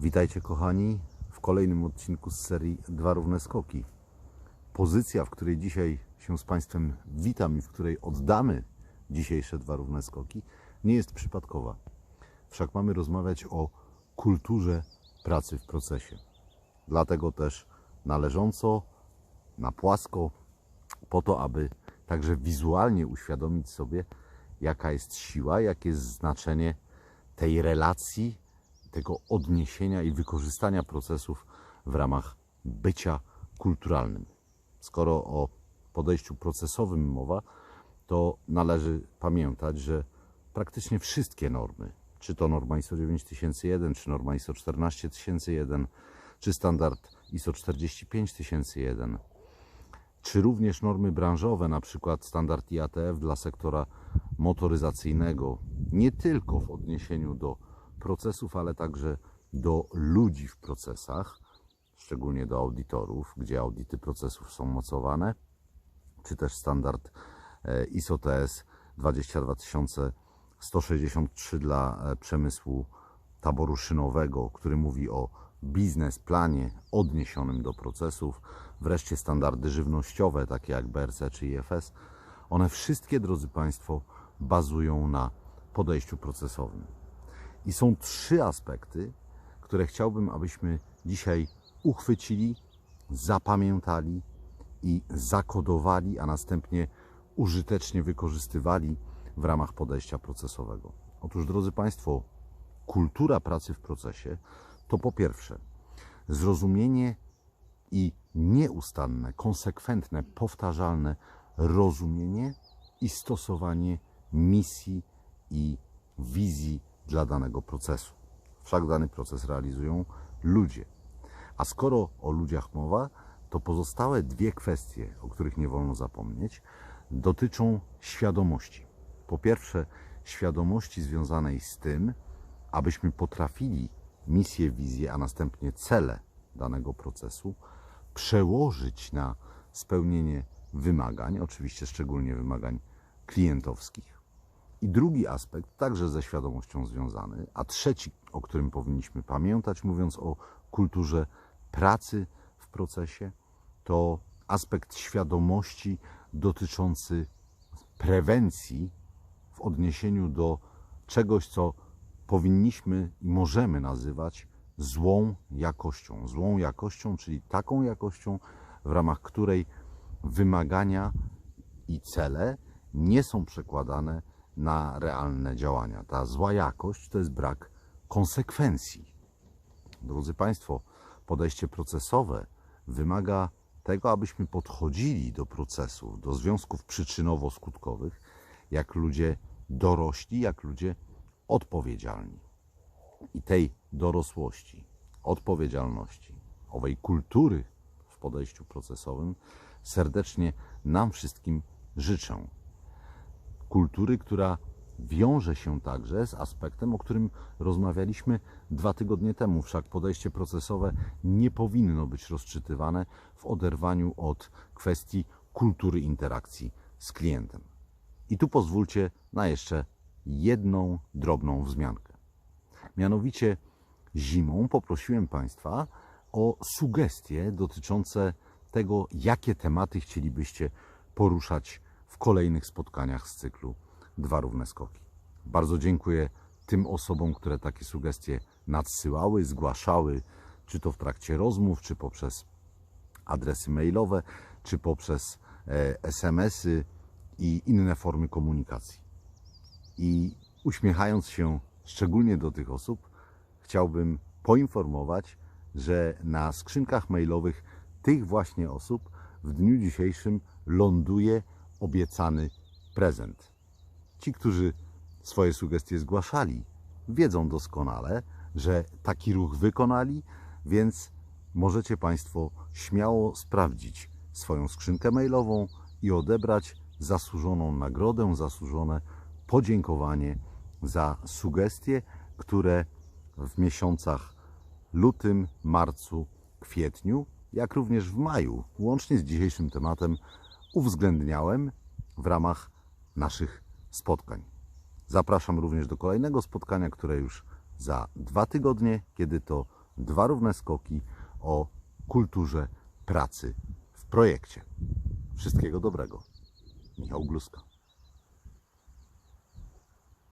Witajcie kochani w kolejnym odcinku z serii Dwa równe skoki. Pozycja, w której dzisiaj się z Państwem witam i w której oddamy dzisiejsze dwa równe skoki, nie jest przypadkowa. Wszak mamy rozmawiać o kulturze pracy w procesie. Dlatego też należąco, na płasko, po to, aby także wizualnie uświadomić sobie, jaka jest siła, jakie jest znaczenie tej relacji, tego odniesienia i wykorzystania procesów w ramach bycia kulturalnym. Skoro o podejściu procesowym mowa, to należy pamiętać, że praktycznie wszystkie normy, czy to norma ISO 9001, czy norma ISO 14001, czy standard ISO 45001, czy również normy branżowe, na przykład standard IATF dla sektora motoryzacyjnego, nie tylko w odniesieniu do procesów, ale także do ludzi w procesach, szczególnie do audytorów, gdzie audyty procesów są mocowane, czy też standard ISO TS 22163 dla e, przemysłu taboru szynowego, który mówi o biznesplanie odniesionym do procesów, wreszcie standardy żywnościowe, takie jak BRC czy IFS. One wszystkie, drodzy Państwo, bazują na podejściu procesowym. I są trzy aspekty, które chciałbym, abyśmy dzisiaj uchwycili, zapamiętali i zakodowali, a następnie użytecznie wykorzystywali w ramach podejścia procesowego. Otóż, drodzy Państwo, kultura pracy w procesie to po pierwsze zrozumienie i nieustanne, konsekwentne, powtarzalne rozumienie i stosowanie misji i wizji dla danego procesu. Wszak dany proces realizują ludzie. A skoro o ludziach mowa, to pozostałe dwie kwestie, o których nie wolno zapomnieć, dotyczą świadomości. Po pierwsze, świadomości związanej z tym, abyśmy potrafili misję, wizję, a następnie cele danego procesu przełożyć na spełnienie wymagań, oczywiście szczególnie wymagań klientowskich. I drugi aspekt, także ze świadomością związany, a trzeci, o którym powinniśmy pamiętać, mówiąc o kulturze pracy w procesie, to aspekt świadomości dotyczący prewencji w odniesieniu do czegoś, co powinniśmy i możemy nazywać złą jakością. Złą jakością, czyli taką jakością, w ramach której wymagania i cele nie są przekładane na realne działania. Ta zła jakość to jest brak konsekwencji. Drodzy Państwo, podejście procesowe wymaga tego, abyśmy podchodzili do procesów, do związków przyczynowo-skutkowych, jak ludzie dorośli, jak ludzie odpowiedzialni. I tej dorosłości, odpowiedzialności, owej kultury w podejściu procesowym serdecznie nam wszystkim życzę. Kultury, która wiąże się także z aspektem, o którym rozmawialiśmy dwa tygodnie temu. Wszak podejście procesowe nie powinno być rozczytywane w oderwaniu od kwestii kultury interakcji z klientem. I tu pozwólcie na jeszcze jedną drobną wzmiankę. Mianowicie zimą poprosiłem Państwa o sugestie dotyczące tego, jakie tematy chcielibyście poruszać w kolejnych spotkaniach z cyklu Dwa Równe Skoki. Bardzo dziękuję tym osobom, które takie sugestie nadsyłały, zgłaszały, czy to w trakcie rozmów, czy poprzez adresy mailowe, czy poprzez e, SMS-y i inne formy komunikacji. I uśmiechając się szczególnie do tych osób, chciałbym poinformować, że na skrzynkach mailowych tych właśnie osób w dniu dzisiejszym ląduje obiecany prezent. Ci, którzy swoje sugestie zgłaszali, wiedzą doskonale, że taki ruch wykonali, więc możecie Państwo śmiało sprawdzić swoją skrzynkę mailową i odebrać zasłużoną nagrodę, zasłużone podziękowanie za sugestie, które w miesiącach lutym, marcu, kwietniu, jak również w maju, łącznie z dzisiejszym tematem, uwzględniałem w ramach naszych spotkań. Zapraszam również do kolejnego spotkania, które już za dwa tygodnie, kiedy to Dwa równe skoki o kulturze pracy w projekcie. Wszystkiego dobrego. Michał Gluska.